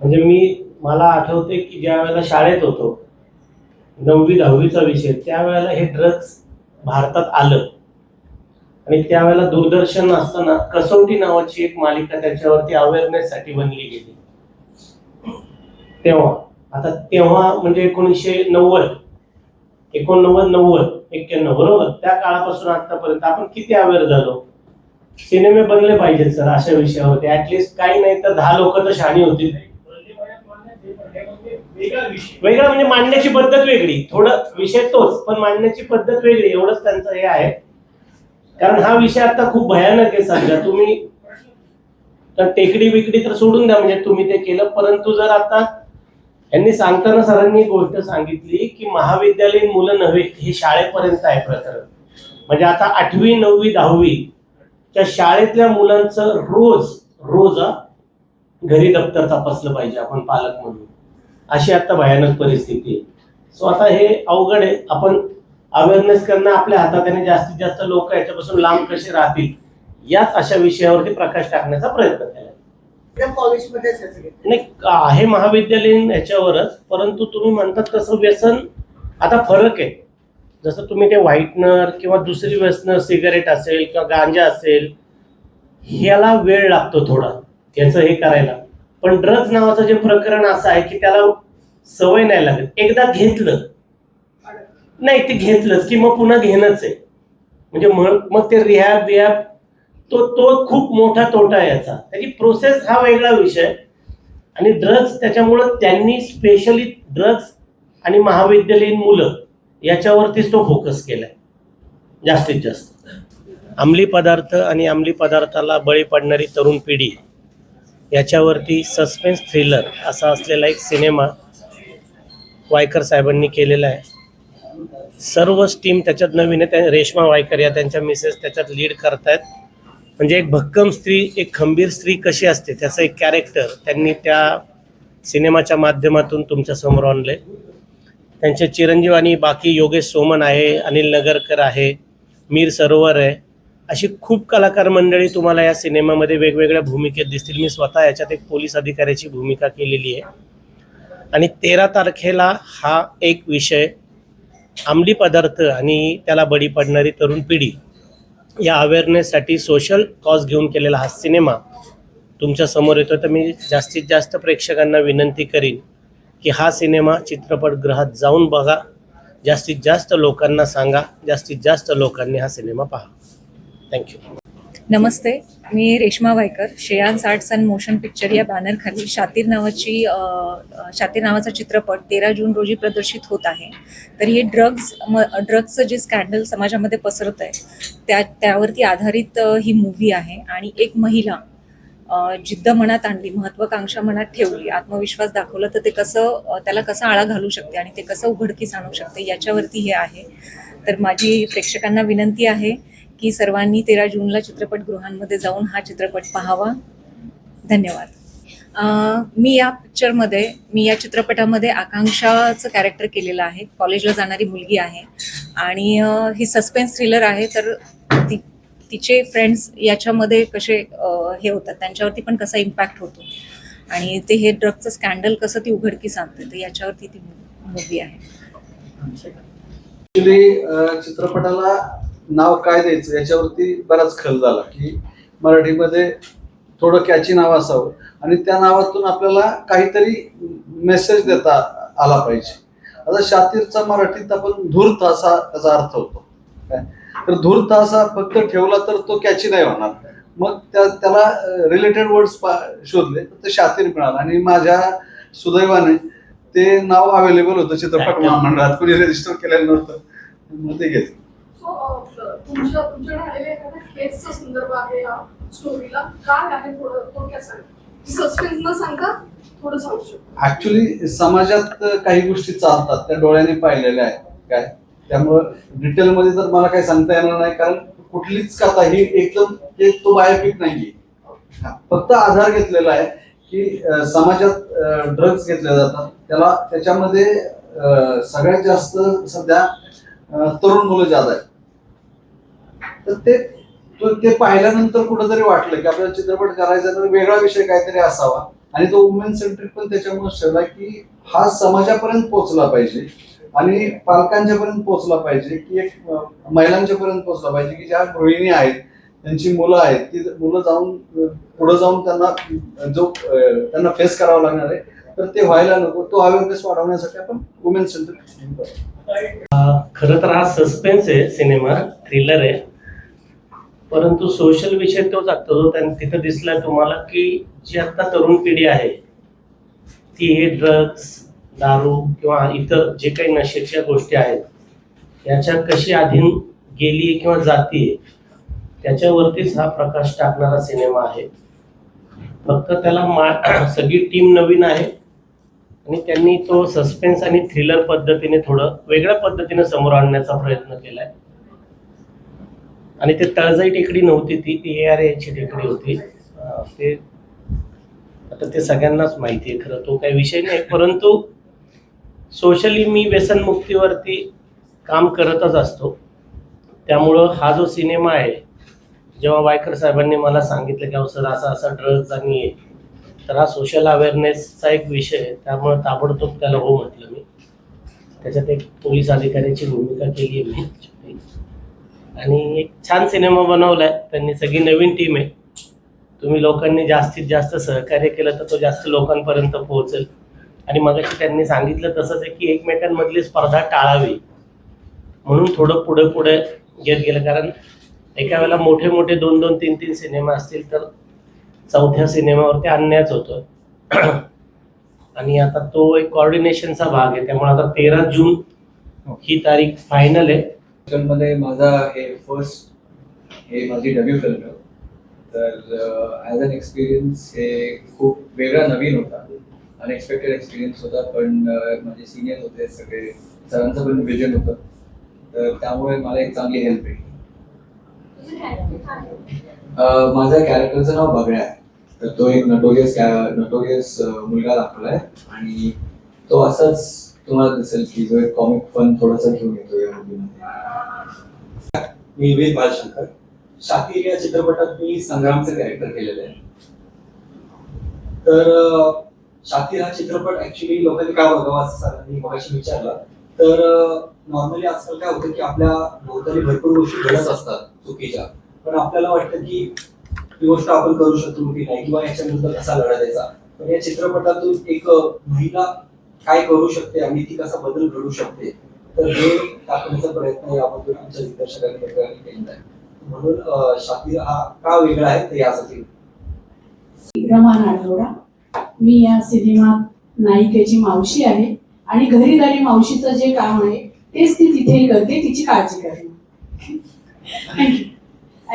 म्हणजे मी मला आठवते की ज्या वेळेला शाळेत होतो नववी दहावीचा विषय त्यावेळेला हे ड्रग्ज भारतात आलं. आणि त्यावेळेला दूरदर्शन असताना कसोटी नावाची एक मालिका त्याच्यावरती अवेअरनेस साठी बनली गेली. तेव्हा आता तेव्हा म्हणजे एकोणीसशे नव्वद एकोणनव्वद नव्वद एक्क्याण्णव बरोबर? त्या काळापासून आतापर्यंत आपण किती अवेअर झालो? सिनेमे बनले पाहिजेत सर अशा विषयावरती. ऍटलिस्ट काही नाही तर दहा लोक तर शहाणी होतील. वेगळा म्हणजे मांडण्याची पद्धत वेगळी. थोडं विषय तोच पण मांडण्याची पद्धत वेगळी. एवढंच त्यांचं हे आहे. कारण हा विषय आता खूप भयानक आहे सध्या. तुम्ही तर टेकडी विकडी तर सोडून द्या. म्हणजे तुम्ही ते केलं. परंतु जर आता यांनी सांगताना सरांनी गोष्ट सांगितली की महाविद्यालयीन मुलं नव्हे हे शाळेपर्यंत आहे प्रकरण. म्हणजे आता आठवी नववी दहावी त्या शाळेतल्या मुलांचं रोज रोज घरी दप्तर तपासलं पाहिजे आपण पालक म्हणून. अशी आता भयानक परिस्थिती आहे. सो आता हे अवघड आहे. आपण अवेअरनेस करणं आपल्या हातात आणि जास्तीत जास्त लोक याच्यापासून लांब कसे राहतील? याच अशा विषयावरती प्रकाश टाकण्याचा प्रयत्न केला. सगळे. नाही आहे महाविद्यालयीन याच्यावरच परंतु तुम्ही म्हणतात तसं व्यसन आता फरक आहे. जसं तुम्ही ते व्हाईटनर किंवा दुसरी व्यसन सिगारेट असेल किंवा गांजा असेल ह्याला वेळ लागतो थोडा. याचं हे करायला. पण ड्रग्ज नावाचं जे प्रकरण असं आहे की त्याला सवय नाही लागत. एकदा घेतलं. नाही ते घेतलंच की मग पुन्हा घेणंच आहे. म्हणजे मग मग ते रिहॅब बिहॅब तो तो खूप मोठा तोटा आहे याचा. त्याची प्रोसेस हा वेगळा विषय. आणि ड्रग्ज त्याच्यामुळं त्यांनी स्पेशली ड्रग्ज आणि महाविद्यालयीन मुलं याच्यावरतीच तो फोकस केलाय. जास्तीत जास्त. अंमली पदार्थ आणि अंमली पदार्थाला बळी पडणारी तरुण पिढी. याच्यावरती सस्पेन्स थ्रिलर असा असलेला एक सिनेमा वायकर साहेबांनी केलेला आहे. सर्वच टीम त्याच्यात नवीन आहे. त्या रेश्मा वायकर या त्यांच्या मिसेस त्याच्यात लीड करतायत. म्हणजे एक भक्कम स्त्री एक खंबीर स्त्री कशी असते त्याचं एक कॅरेक्टर त्यांनी त्या सिनेमाच्या माध्यमातून तुमच्यासमोर आणले त्यांचे चिरंजीव आणि बाकी योगेश सोमन आहे अनिल नगरकर आहे मीर सरोवर आहे. अशी खूप कलाकार मंडळी तुम्हाला या सिनेमामध्ये वेगवेगळ्या भूमिकेत दिसतील. मी स्वतः याच्यात एक पोलीस अधिकाऱ्याची भूमिका केलेली आहे. आणि तेरा तारखेला हा एक विषय अंमली पदार्थ आणि त्याला बळी पडणारी तरुण पिढी या अवेअरनेससाठी सोशल कॉज घेऊन केलेला हा सिनेमा तुमच्यासमोर येतो तर मी जास्तीत जास्त प्रेक्षकांना विनंती करीन की हा सिनेमा चित्रपटगृहात जाऊन बघा. जास्तीत जास्त लोकांना सांगा. जास्तीत जास्त लोकांनी हा सिनेमा पहा. थँक्यू नमस्ते मी Reshma Waikar Shreyans arts and motion picture या बॅनरखाली शातीर नावाची शातीर नावाचा चित्रपट तेरा जून रोजी प्रदर्शित होत आहे. तर हे ड्रग्ज म ड्रग्जचं जे स्कॅन्डल समाजामध्ये पसरत आहे त्या त्यावरती आधारित ही मूव्ही आहे आणि एक महिला जिद्द मनात आणली महत्वाकांक्षा मनात ठेवली आत्मविश्वास दाखवला तर ते कसं त्याला कसं आळा घालू शकते आणि ते कसं उघडकीस आणू शकते याच्यावरती हे आहे. तर माझी प्रेक्षकांना विनंती आहे की सर्वांनी तेरा जूनला चित्रपटगृहांमध्ये जाऊन हा चित्रपट पाहावा. धन्यवाद. मी या पिक्चरमध्ये मी या चित्रपटामध्ये आकांक्षाचं कॅरेक्टर केलेलं आहे. कॉलेजला जाणारी मुलगी आहे. आणि ही सस्पेन्स थ्रिलर आहे तर ती तिचे फ्रेंड्स याच्यामध्ये कसे हे होतात त्यांच्यावरती पण कसा इम्पॅक्ट होतो? आणि ते हे ड्रगचं स्कॅन्डल कसं ती उघडकीस आणते तर याच्यावरती ती मूवी आहे. चित्रपटाला नाव काय द्यायचं? याच्यावरती बराच खल झाला की मराठीमध्ये थोडं कॅची नाव असावं. आणि त्या नावातून आपल्याला काहीतरी मेसेज देता आला पाहिजे. आता शातीरचा मराठीत आपण धूर्त असा त्याचा अर्थ होतो. काय? तर धूर्त असा फक्त ठेवला तर तो कॅची नाही होणार. मग त्या त्याला रिलेटेड वर्ड्स शोधले तर ते शातीर मिळालं. आणि माझ्या सुदैवाने ते नाव अवेलेबल होतं चित्रपट महामंडळात कोणी रजिस्टर केलेलं नव्हतं. मग ते घेतलं. तुमच्या एखाद्या केसचा संदर्भ आहे या स्टोरीला काय आहे थोडं थोडक्यात सांगा. सस्पेन्स न सांगता थोडं सांगू शकतो. ऍक्च्युली समाजात काही गोष्टी चालतात त्या डोळ्याने पाहिलेल्या आहेत. काय? त्यामुळं डिटेलमध्ये तर मला काही सांगता येणार नाही कारण कुठलीच कथा ही एकदम एक तो बायोपिक नाही फक्त आधार घेतलेला आहे की समाजात ड्रग्ज घेतले जातात. त्याला त्याच्यामध्ये सगळ्यात जास्त सध्या तरुण मुलं जात आहेत. तर ते तो- ते पाहिल्यानंतर कुठंतरी वाटलं की आपल्याला चित्रपट करायचा तर वेगळा विषय काहीतरी असावा. आणि तो वुमेन सेंट्रिक पण त्याच्यामुळे ठरला की हा समाजापर्यंत पोहोचला पाहिजे आणि पालकांच्या पर्यंत पोहोचला पाहिजे की एक महिलांच्या पर्यंत पोहोचला पाहिजे की ज्या गृहिणी आहेत त्यांची मुलं आहेत ती मुलं जाऊन पुढे जाऊन त्यांना जो त्यांना फेस करावा लागणार आहे तर ते व्हायला नको. तो अवेअरनेस वाढवण्यासाठी आपण वुमेन सेंट्रिक खरं तर हा सस्पेन्स आहे सिनेमा थ्रिलर आहे. परंतु सोशल विषय तोच आता जो त्यां- तिथं दिसला तुम्हाला की जी आता तरुण पिढी आहे ती हे ड्रग्स दारू किंवा इतर जे काही नशेच्या गोष्टी आहेत याच्या कशी अधीन गेली किंवा जातीये त्याच्यावरतीच हा प्रकाश टाकणारा सिनेमा आहे. फक्त त्याला मा सगळी टीम नवीन आहे आणि त्यांनी तो सस्पेन्स आणि थ्रिलर पद्धतीने थोडं वेगळ्या पद्धतीने समोर आणण्याचा प्रयत्न केला आहे आणि ते तळजाई टेकडी नव्हती ती ती ए आर एची टेकडी होती. ते आता ते सगळ्यांनाच माहिती आहे खरं तो काही विषय नाही. परंतु सोशली मी व्यसनमुक्तीवरती काम करतच असतो. त्यामुळं हा जो सिनेमा आहे जेव्हा वायकर साहेबांनी मला सांगितलं की अहो सर असा असा ड्रग्ज आणि आहे तर हा सोशल अवेअरनेसचा एक विषय आहे. त्यामुळे ताबडतोब त्याला हो म्हटलं मी. त्याच्यात एक पोलीस अधिकाऱ्याची भूमिका केली आहे मी. आणि एक छान सिनेमा बनवलाय. त्यांनी सगळी नवीन टीम आहे. तुम्ही लोकांनी जास्तीत जास्त सहकार्य केलं तर तो जास्त लोकांपर्यंत पोहोचेल. आणि मग त्यांनी सांगितलं तसंच आहे की एकमेकांमधली स्पर्धा टाळावी. म्हणून थोडं पुढे पुढे घेत गेलं. कारण एका वेळेला मोठे मोठे दोन दोन तीन तीन सिनेमा असतील तर चौथ्या सिनेमावरती अन्यायच होतो. आणि आता तो एक कॉर्डिनेशनचा भाग आहे. त्यामुळे आता तेरा जून ही तारीख फायनल आहे. मध्ये माझा हे फर्स्ट हे माझी डेब्यू फिल्म आहे. तर ॲज अन एक्सपिरियन्स हे खूप वेगळा नवीन होता. अनएक्सपेक्टेड एक्सपिरियन्स होता पण माझे सिनियर होते सगळे. सरांचं पण विजन होतं. तर त्यामुळे मला एक चांगली हेल्प भेटली. माझ्या कॅरेक्टरचं नाव बगड्या आहे. तर तो एक नटोरियस नटोरियस मुलगा दाखवलाय. आणि तो असाच तुम्हाला दिसेल की जो एक कॉमिक फन थोडासा घेऊन येतो या मुलीमध्ये मी वेद बालशंकर. शातीर या चित्रपटात मी संग्रामचं कॅरेक्टर केलेलं आहे. तर शातीर हा चित्रपट ऍक्च्युली लोकांनी काय बघावा असं सरांनी मगाशी विचारला. तर नॉर्मली आजकाल काय होतं की आपल्या भोवताली भरपूर गोष्टी घडत असतात चुकीच्या. पण आपल्याला वाटतं की ही गोष्ट आपण करू शकतो की नाही किंवा याच्या कसा लढा द्यायचा. पण या चित्रपटातून एक महिला काय करू शकते आणि ती कसा बदल घडू शकते तर हे दाखवण्याचा प्रयत्न याबद्दल आमच्या दिग्दर्शकांनी केलेला आहे. म्हणून अं, शातीर हा का वेगळा आहे ते यासाठी. रमा आठवडा. मी या सिनेमात नायिकेची मावशी आहे आणि घरी घरीदारी मावशीचं जे काम आहे तेच ती तिथेही करते तिची काळजी करते. थँक्यू